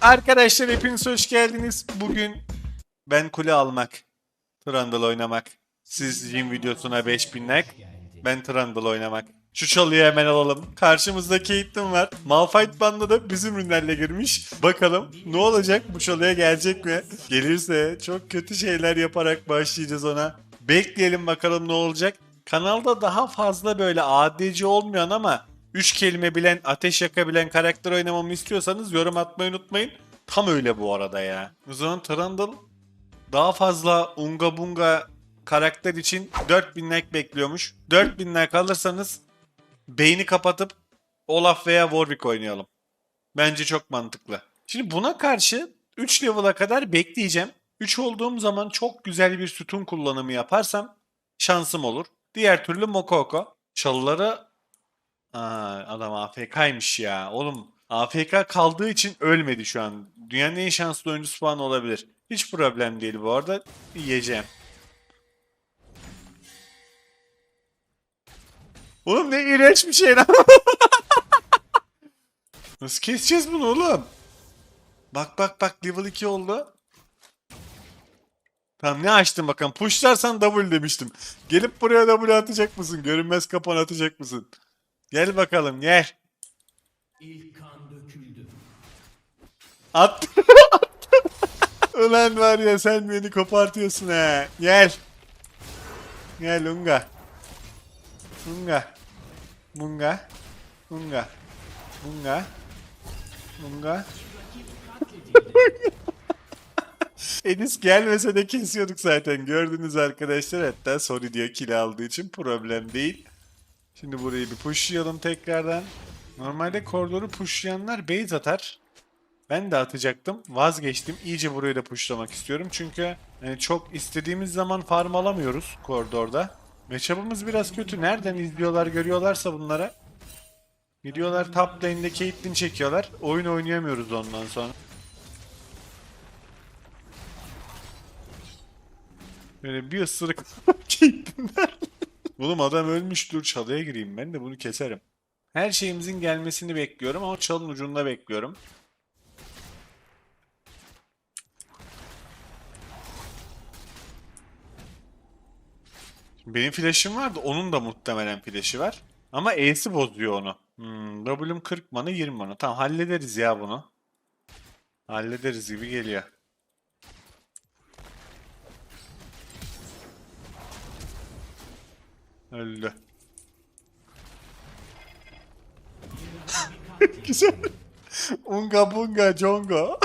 Arkadaşlar hepiniz hoş geldiniz. Bugün ben kule almak, Trundle oynamak. Siz Jim videosuna 5000 like, ben Trundle oynamak. Şu çalıyı hemen alalım. Karşımızda Caitlyn var. Malphite banda da bizim ürünlerle girmiş. Bakalım ne olacak? Bu çalıya gelecek mi? Gelirse çok kötü şeyler yaparak başlayacağız ona. Bekleyelim bakalım ne olacak. Kanalda daha fazla böyle ADC olmayan ama 3 kelime bilen, ateş yakabilen karakter oynamamı istiyorsanız yorum atmayı unutmayın. Tam öyle bu arada ya. O zaman Trundle daha fazla unga bunga karakter için 4000 like bekliyormuş. 4000 like alırsanız beyni kapatıp Olaf veya Warwick oynayalım. Bence çok mantıklı. Şimdi buna karşı 3 level'a kadar bekleyeceğim. 3 olduğum zaman çok güzel bir sütun kullanımı yaparsam şansım olur. Diğer türlü Mokoko. Çalıları Aa, adam AFK'ymış ya. Oğlum AFK kaldığı için ölmedi şu an. Dünyanın en şanslı oyuncusu falan olabilir. Hiç problem değil bu arada. Yiyeceğim. Oğlum ne iğrenç bir şey lan. Nasıl keseceğiz bunu oğlum? Bak bak bak level 2 oldu. Tamam ne açtın bakalım. Pushlarsan W demiştim. Gelip buraya W atacak mısın? Görünmez kapan atacak mısın? Gel bakalım gel. At. Ulan var ya sen beni kopartıyorsun ha. Gel. Gel Unga. Unga. Munga. Unga. Munga. Munga. Enis gelmese de kesiyorduk zaten. Gördünüz arkadaşlar. Hatta sorry diyor kill aldığı için problem değil. Şimdi burayı bir pushlayalım tekrardan. Normalde koridoru pushlayanlar base atar. Ben de atacaktım. Vazgeçtim. İyice burayı da pushlamak istiyorum. Çünkü yani çok istediğimiz zaman farm alamıyoruz koridorda. Matchup'ımız biraz kötü. Nereden izliyorlar görüyorlarsa bunlara. Gidiyorlar top lane'de Caitlyn çekiyorlar. Oyun oynayamıyoruz ondan sonra. Böyle bir ısırık Caitlyn'den. Oğlum adam ölmüş dur çalıya gireyim ben de bunu keserim. Her şeyimizin gelmesini bekliyorum ama çalın ucunda bekliyorum. Benim flash'im vardı. Onun da muhtemelen flash'i var. Ama E'si bozuyor onu. Hmm, W'm 40 mana 20 mana. Tamam hallederiz ya bunu. Hallederiz gibi geliyor. Öldü. Güzel. Unga bunga jongo.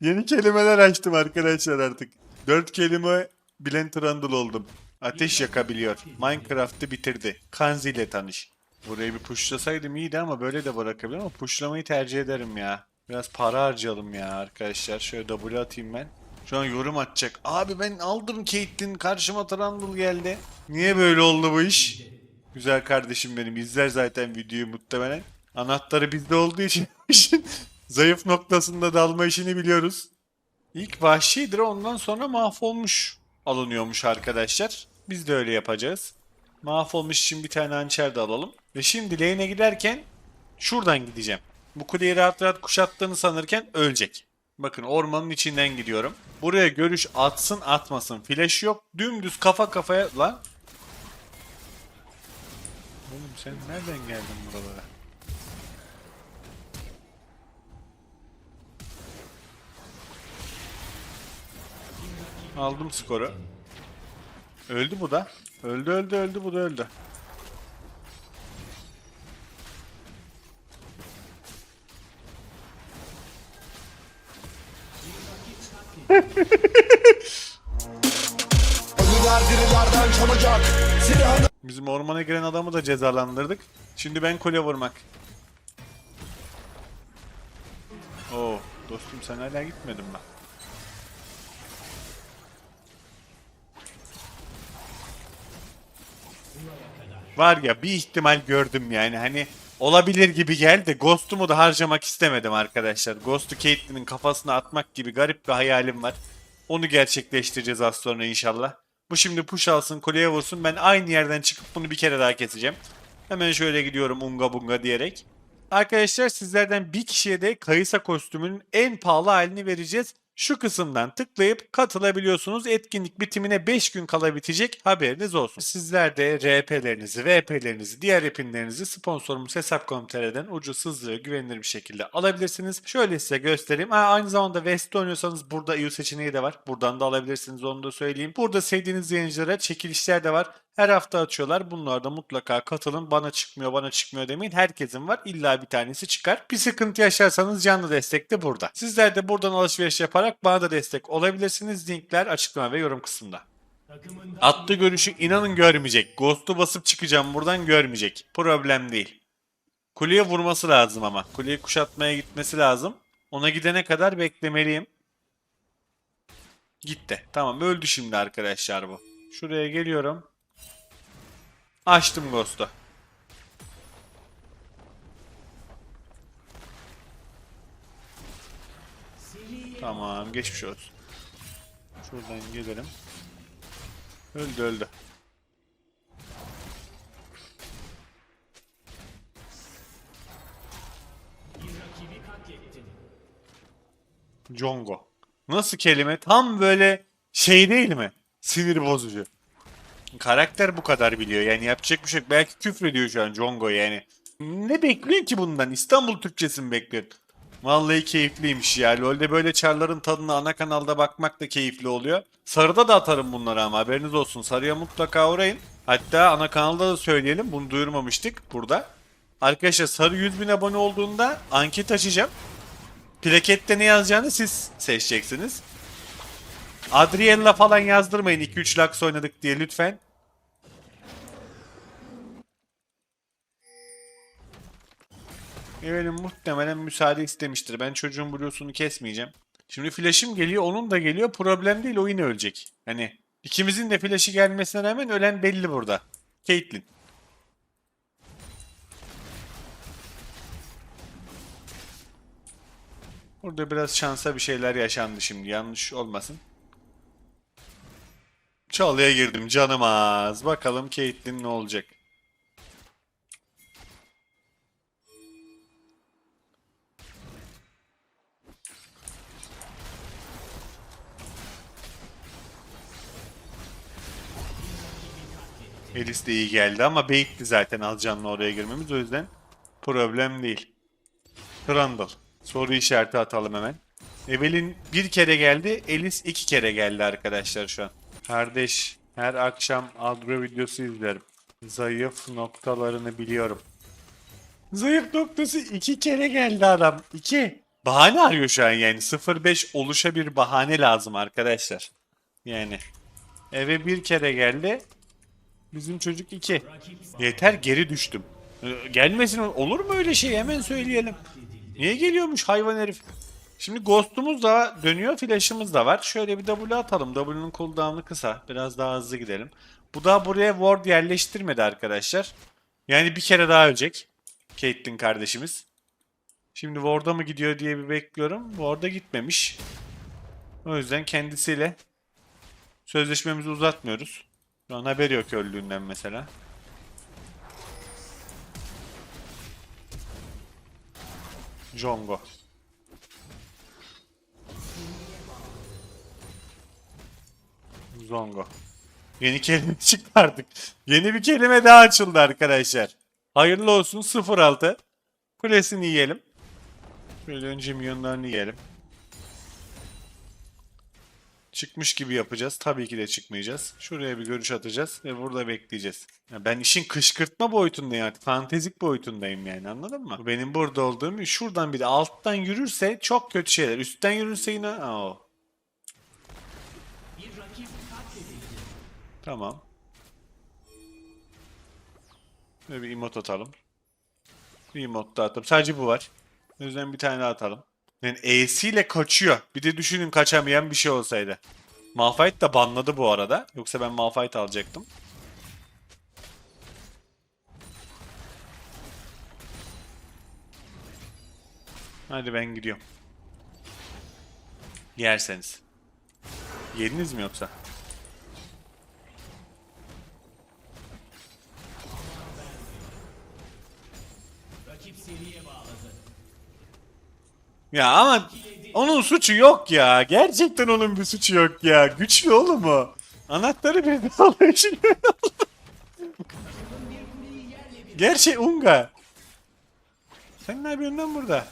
Yeni kelimeler açtım arkadaşlar artık. Dört kelime bilen Trundle oldum. Ateş yakabiliyor. Minecraft'ı bitirdi. Kanzi ile tanış. Burayı bir pushlasaydım iyiydi ama böyle de bırakabilirim ama pushlamayı tercih ederim ya. Biraz para harcayalım ya arkadaşlar. Şöyle W atayım ben. Şu an yorum atacak. Abi ben aldım Caitlyn karşıma Trundle geldi. Niye böyle oldu bu iş? Güzel kardeşim benim izler zaten videoyu muhtemelen. Anahtarı bizde olduğu için zayıf noktasında dalma işini biliyoruz. İlk vahşidir ondan sonra mahvolmuş alınıyormuş arkadaşlar. Biz de öyle yapacağız. Mahvolmuş için bir tane hançer de alalım. Ve şimdi lane'e giderken şuradan gideceğim. Bu kuleyi rahat rahat kuşattığını sanırken ölecek. Bakın ormanın içinden gidiyorum. Buraya görüş atsın atmasın. Flash yok. Dümdüz kafa kafaya lan. Oğlum sen nereden geldin buralara? Aldım skoru. Öldü bu da. Öldü öldü öldü bu da öldü. Adamı da cezalandırdık. Şimdi ben kule vurmak. Oo, dostum sen hala gitmedin mi? Var ya bir ihtimal gördüm yani hani olabilir gibi geldi. Ghost'umu da harcamak istemedim arkadaşlar. Ghost'u Caitlyn'in kafasına atmak gibi garip bir hayalim var. Onu gerçekleştireceğiz az sonra inşallah. Bu şimdi push alsın kuleye vursun. Ben aynı yerden çıkıp bunu bir kere daha keseceğim. Hemen şöyle gidiyorum unga bunga diyerek. Arkadaşlar sizlerden bir kişiye de Kayısa kostümünün en pahalı halini vereceğiz. Şu kısımdan tıklayıp katılabiliyorsunuz. Etkinlik bitimine 5 gün kala bitecek. Haberiniz olsun. Sizler de RP'lerinizi, VP'lerinizi, diğer epinlerinizi sponsorumuz Hesap.com.tr'den ucuz, hızlı ve güvenilir bir şekilde alabilirsiniz. Şöyle size göstereyim. Ha, aynı zamanda West'te oynuyorsanız burada EU seçeneği de var. Buradan da alabilirsiniz onu da söyleyeyim. Burada sevdiğiniz yayıncılara çekilişler de var. Her hafta açıyorlar. Bunlarda mutlaka katılın. Bana çıkmıyor, bana çıkmıyor demeyin. Herkesin var. İlla bir tanesi çıkar. Bir sıkıntı yaşarsanız canlı destek de burada. Sizler de buradan alışveriş yaparak bana da destek olabilirsiniz. Linkler açıklama ve yorum kısmında. Attı görüşü inanın görmeyecek. Ghost'u basıp çıkacağım buradan görmeyecek. Problem değil. Kuleye vurması lazım ama. Kuleyi kuşatmaya gitmesi lazım. Ona gidene kadar beklemeliyim. Gitti. Tamam öldü şimdi arkadaşlar bu. Şuraya geliyorum. Açtım Ghost'u. Tamam geçmiş olsun. Şuradan gelelim. Öldü öldü. Jongo. Nasıl kelime? Tam böyle şey değil mi? Sinir bozucu. Karakter bu kadar biliyor. Yani yapacak bir şey yok. Belki küfrediyor şu an Jongo yani. Ne bekliyorsun ki bundan? İstanbul Türkçesi mi bekliyorsun? Vallahi keyifliymiş ya. LoL'de böyle çarların tadına ana kanalda bakmak da keyifli oluyor. Sarıda da atarım bunları ama haberiniz olsun. Sarıya mutlaka uğrayın. Hatta ana kanalda da söyleyelim. Bunu duyurmamıştık burada. Arkadaşlar Sarı 100 bin abone olduğunda anket açacağım. Plakette ne yazacağını siz seçeceksiniz. Adriel'la falan yazdırmayın 2-3 laks oynadık diye lütfen. Evelin muhtemelen müsaade istemiştir. Ben çocuğun bluesunu kesmeyeceğim. Şimdi flash'im geliyor, onun da geliyor. Problem değil, o yine ölecek. Hani ikimizin de flash'i gelmesine rağmen ölen belli burada. Caitlyn. Burada biraz şansa bir şeyler yaşandı şimdi. Yanlış olmasın. Çalıya girdim canım az. Bakalım Caitlyn ne olacak. Elis de iyi geldi ama bait'ti zaten az oraya girmemiz o yüzden problem değil. Trundle. Soru işareti atalım hemen. Evelyn bir kere geldi, Elis iki kere geldi arkadaşlar şu an. Kardeş, her akşam Adro videosu izlerim. Zayıf noktalarını biliyorum. Zayıf noktası iki kere geldi adam. İki. Bahane arıyor şu an yani. 0-5 oluşa bir bahane lazım arkadaşlar. Yani. Eve bir kere geldi. Bizim çocuk iki. Yeter geri düştüm. Ee, Gelmesin olur mu öyle şey hemen söyleyelim. Niye geliyormuş hayvan herif? Şimdi Ghost'umuz da dönüyor, flash'ımız da var. Şöyle bir W atalım. W'nun cooldown'u kısa. Biraz daha hızlı gidelim. Bu da buraya ward yerleştirmedi arkadaşlar. Yani bir kere daha ölecek. Caitlyn kardeşimiz. Şimdi ward'a mı gidiyor diye bir bekliyorum. Ward'a gitmemiş. O yüzden kendisiyle sözleşmemizi uzatmıyoruz. Şu an haberi yok öldüğünden mesela. Jongo. Zongo. Yeni kelime çıktı artık. Yeni bir kelime daha açıldı arkadaşlar. Hayırlı olsun 06. Kulesini yiyelim. Şöyle önce milyonlarını yiyelim. Çıkmış gibi yapacağız. Tabii ki de çıkmayacağız. Şuraya bir görüş atacağız ve burada bekleyeceğiz. Ya ben işin kışkırtma boyutundayım artık. Fantezik boyutundayım yani anladın mı? Benim burada olduğum şuradan bir de alttan yürürse çok kötü şeyler. Üstten yürürse yine... Aa. Tamam. Böyle bir emot atalım. Bir emot da atalım. Sadece bu var. O yüzden bir tane daha atalım. Yani E'si ile kaçıyor. Bir de düşünün kaçamayan bir şey olsaydı. Malphite da banladı bu arada. Yoksa ben Malphite alacaktım. Hadi ben gidiyorum. Yerseniz. Yediniz mi yoksa? Ya ama onun suçu yok ya. Gerçekten onun bir suçu yok ya. Güçlü oğlum o. Anahtarı bir de şimdi. Gerçi Unga. Sen ne yapıyorsun lan burada?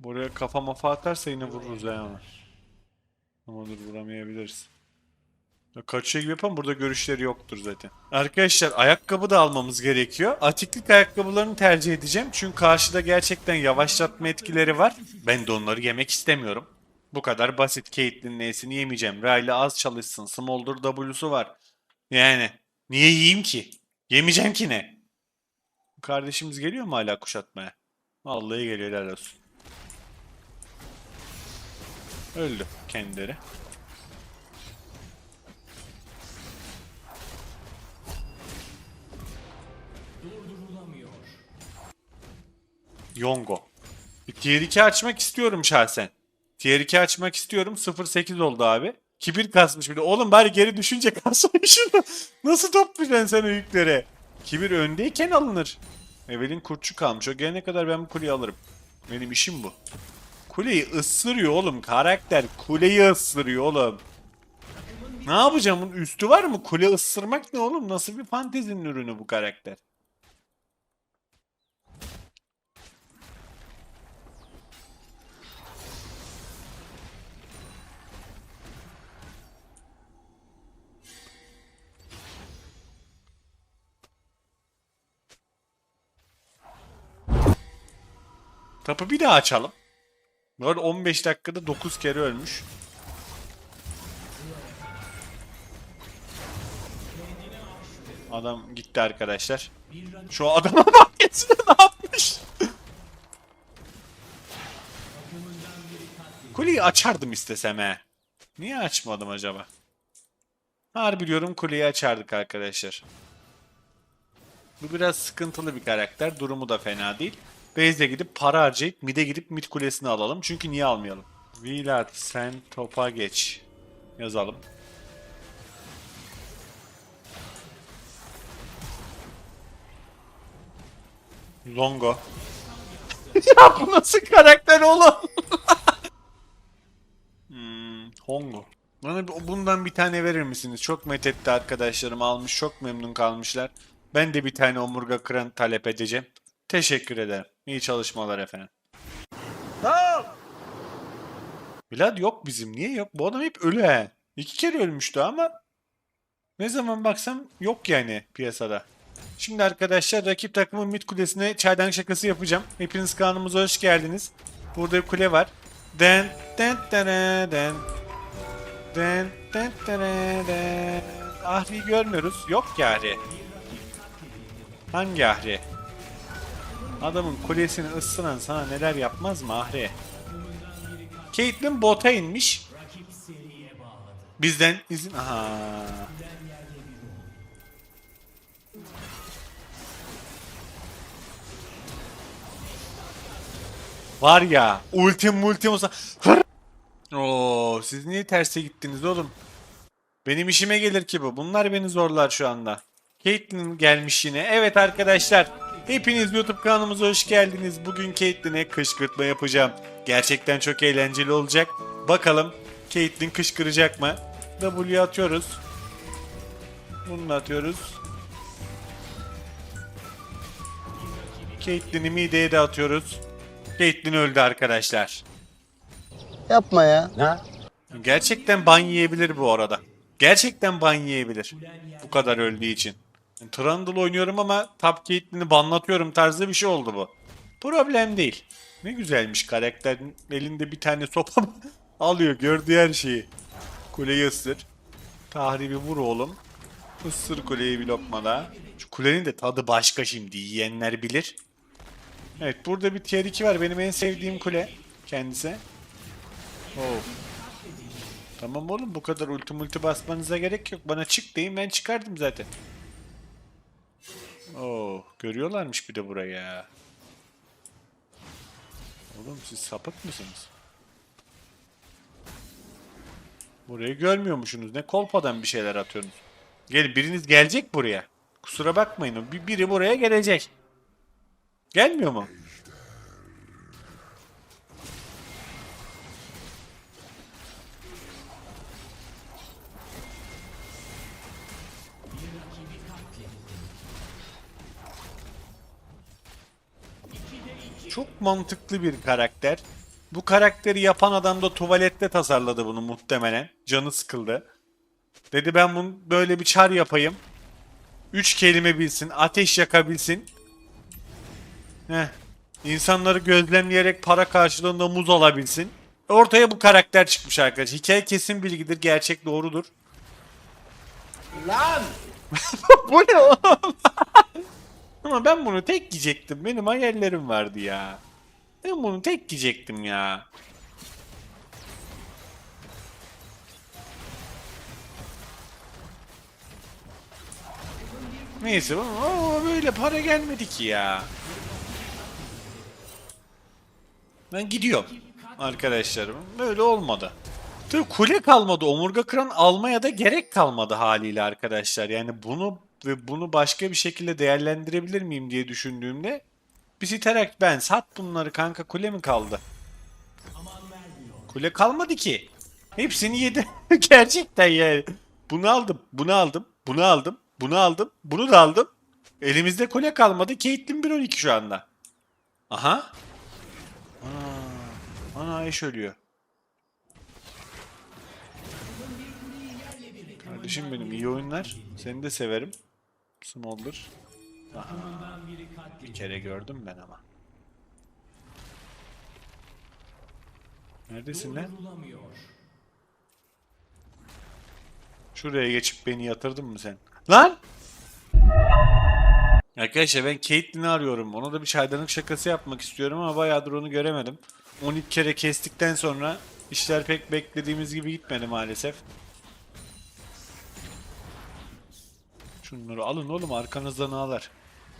Buraya kafa mafa atarsa yine vururuz ya onu. Ama dur vuramayabiliriz. Ya Kaçıyor gibi yapan burada görüşleri yoktur zaten. Arkadaşlar ayakkabı da almamız gerekiyor. Atiklik ayakkabılarını tercih edeceğim. Çünkü karşıda gerçekten yavaşlatma etkileri var. Ben de onları yemek istemiyorum. Bu kadar basit. Caitlyn'in E'sini yemeyeceğim. Riley az çalışsın. Smolder W'su var. Yani niye yiyeyim ki? Yemeyeceğim ki ne? Kardeşimiz geliyor mu hala kuşatmaya? Vallahi geliyor helal olsun. Öldü kendileri. Yongo. Bir tier 2 açmak istiyorum şahsen. Tier 2 açmak istiyorum. 0.8 oldu abi. Kibir kasmış bir de. Oğlum bari geri düşünce kasmayı şunu. Nasıl toplayacaksın sen o yükleri? Kibir öndeyken alınır. Evelin kurtçu kalmış. O gelene kadar ben bu kuleyi alırım. Benim işim bu. Kuleyi ısırıyor oğlum. Karakter kuleyi ısırıyor oğlum. Ne yapacağım? Üstü var mı? Kule ısırmak ne oğlum? Nasıl bir fantezinin ürünü bu karakter? Tapı bir daha açalım. Böyle 15 dakikada 9 kere ölmüş. Adam gitti arkadaşlar. Şu adama bak ne yapmış? Kuleyi açardım istesem he. Niye açmadım acaba? Harbi diyorum kuleyi açardık arkadaşlar. Bu biraz sıkıntılı bir karakter. Durumu da fena değil. Base'e gidip para harcayıp mid'e gidip mid kulesini alalım. Çünkü niye almayalım? Vilat sen topa geç. Yazalım. Longo. ya bu nasıl karakter oğlum? hmm, Hongo. Bana bundan bir tane verir misiniz? Çok methetti arkadaşlarım almış. Çok memnun kalmışlar. Ben de bir tane omurga kıran talep edeceğim. Teşekkür ederim. İyi çalışmalar efendim. Vlad yok bizim. Niye yok? Bu adam hep ölü he. İki kere ölmüştü ama ne zaman baksam yok yani piyasada. Şimdi arkadaşlar rakip takımın mid kulesine çaydan şakası yapacağım. Hepiniz kanalımıza hoş geldiniz. Burada bir kule var. Den den den den den den den den Ahri'yi görmüyoruz. Yok ki Ahri. Hangi Ahri? Adamın kulesini ısıran sana neler yapmaz mı Ahri? Caitlyn bota inmiş. Bizden izin... Aha. Var ya ultim multim olsa... Oo, siz niye terse gittiniz oğlum? Benim işime gelir ki bu. Bunlar beni zorlar şu anda. Caitlyn gelmiş yine. Evet arkadaşlar. Hepiniz YouTube kanalımıza hoş geldiniz. Bugün Caitlyn'e kışkırtma yapacağım. Gerçekten çok eğlenceli olacak. Bakalım Caitlyn kışkıracak mı? W atıyoruz. Bunu da atıyoruz. Caitlyn'i mideye de atıyoruz. Caitlyn öldü arkadaşlar. Yapma ya. Gerçekten ban yiyebilir bu arada. Gerçekten ban yiyebilir. Bu kadar öldüğü için. Trundle oynuyorum ama Top Caitlyn'i banlatıyorum tarzı bir şey oldu bu. Problem değil. Ne güzelmiş karakterin elinde bir tane sopa alıyor gördüğü her şeyi. Kuleyi ısır. Tahribi vur oğlum. Isır kuleyi bir lokma daha. Şu kulenin de tadı başka şimdi yiyenler bilir. Evet burada bir tier 2 var. Benim en sevdiğim kule kendisi. Oh. Tamam oğlum bu kadar ulti multi basmanıza gerek yok. Bana çık deyin ben çıkardım zaten. Oo, görüyorlarmış bir de buraya. Oğlum siz sapık mısınız? Burayı görmüyormuşsunuz. Ne kolpadan bir şeyler atıyorsunuz. Gel biriniz gelecek buraya. Kusura bakmayın. Bir, biri buraya gelecek. Gelmiyor mu? Çok mantıklı bir karakter. Bu karakteri yapan adam da tuvalette tasarladı bunu muhtemelen. Canı sıkıldı. Dedi ben bunu böyle bir çar yapayım. Üç kelime bilsin, ateş yakabilsin. Heh. İnsanları gözlemleyerek para karşılığında muz alabilsin. Ortaya bu karakter çıkmış arkadaş. Hikaye kesin bilgidir, gerçek doğrudur. Lan! bu ne oğlum? Ama ben bunu tek yiyecektim. Benim hayallerim vardı ya. Ben bunu tek yiyecektim ya. Neyse ama böyle para gelmedi ki ya. Ben gidiyorum arkadaşlarım. Böyle olmadı. Tabii kule kalmadı. Omurga kıran almaya da gerek kalmadı haliyle arkadaşlar. Yani bunu ve bunu başka bir şekilde değerlendirebilir miyim diye düşündüğümde Bisiterak ben sat bunları kanka kule mi kaldı? Kule kalmadı ki. Hepsini yedi. Gerçekten yani. Bunu aldım, bunu aldım, bunu aldım, bunu aldım, bunu da aldım. Elimizde kule kalmadı. Caitlyn 1-12 şu anda. Aha. Ana, ana eş ölüyor. Kardeşim benim iyi oyunlar. Seni de severim. Smolder. Aha. Bir kere gördüm ben ama. Neredesin lan? Şuraya geçip beni yatırdın mı sen? Lan! Arkadaşlar ben Caitlyn'i arıyorum. Ona da bir çaydanlık şakası yapmak istiyorum ama bayağıdır onu göremedim. 12 kere kestikten sonra işler pek beklediğimiz gibi gitmedi maalesef. Şunları alın oğlum arkanızdan ağlar.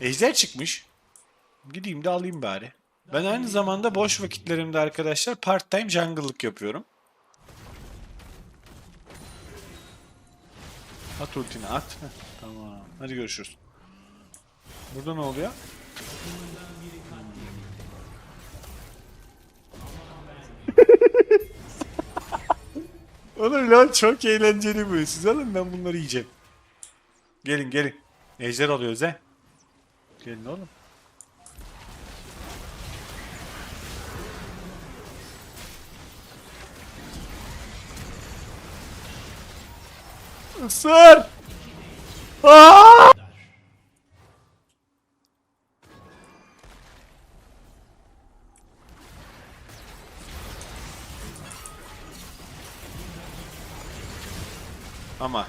Ejder çıkmış. Gideyim de alayım bari. Ben aynı zamanda boş vakitlerimde arkadaşlar part time jungle'lık yapıyorum. At ultini at. Heh, tamam. Hadi görüşürüz. Burada ne oluyor? Oğlum lan çok eğlenceli bu. Siz alın ben bunları yiyeceğim. Gelin gelin. Ejder alıyoruz he. Gelin oğlum. Isır! Aa! Ama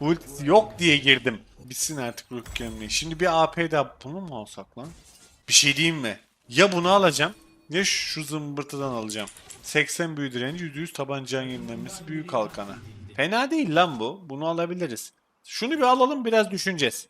ult yok diye girdim. Bitsin artık ruh gömleği. Şimdi bir AP daha bunu mu alsak lan? Bir şey diyeyim mi? Ya bunu alacağım ya şu zımbırtıdan alacağım. 80 büyü direnci %100 tabancanın yenilenmesi büyük kalkanı. Fena değil lan bu. Bunu alabiliriz. Şunu bir alalım biraz düşüneceğiz.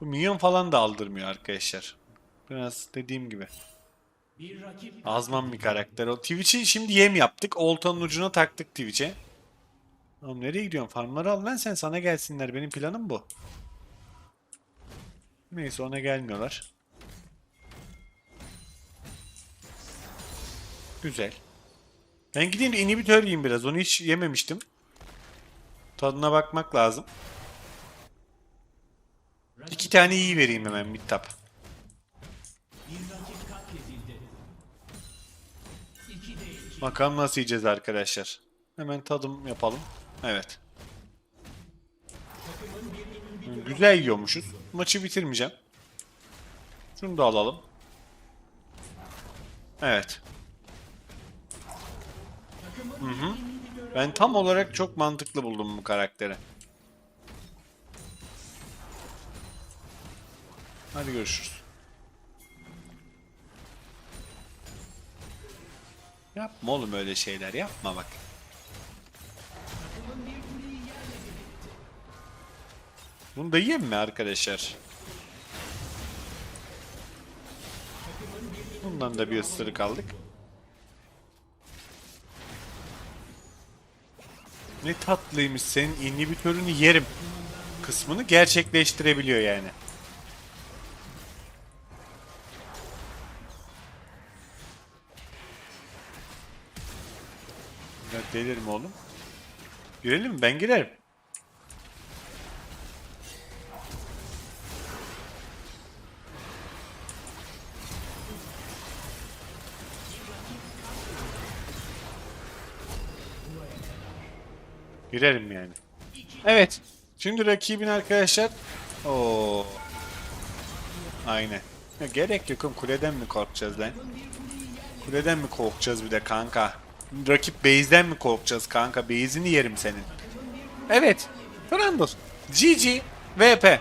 Bu minyon falan da aldırmıyor arkadaşlar. Biraz dediğim gibi. Azman bir karakter o. Twitch'i şimdi yem yaptık. Oltanın ucuna taktık Twitch'e. Oğlum nereye gidiyorsun? Farmları al lan sen sana gelsinler. Benim planım bu. Neyse ona gelmiyorlar. Güzel. Ben gideyim de inhibitör yiyeyim biraz. Onu hiç yememiştim. Tadına bakmak lazım. İki tane iyi vereyim hemen mid tap. Bakalım nasıl yiyeceğiz arkadaşlar. Hemen tadım yapalım. Evet. Güzel yiyormuşuz. Maçı bitirmeyeceğim. Şunu da alalım. Evet. Hı hı. Ben tam olarak çok mantıklı buldum bu karakteri. Hadi görüşürüz. Yapma oğlum öyle şeyler yapma bak. Bunu da yiyeyim mi arkadaşlar? Bundan da bir ısırık aldık. Ne tatlıymış senin inhibitörünü yerim kısmını gerçekleştirebiliyor yani. Ya delirim oğlum. Girelim mi? Ben girerim. Girerim yani. Evet. Şimdi rakibin arkadaşlar. Oo. Aynen. Ya gerek yok. Kuleden mi korkacağız lan? Kuleden mi korkacağız bir de kanka? Rakip base'den mi korkacağız kanka? Base'ini yerim senin. Evet. Trundle. GG. VP.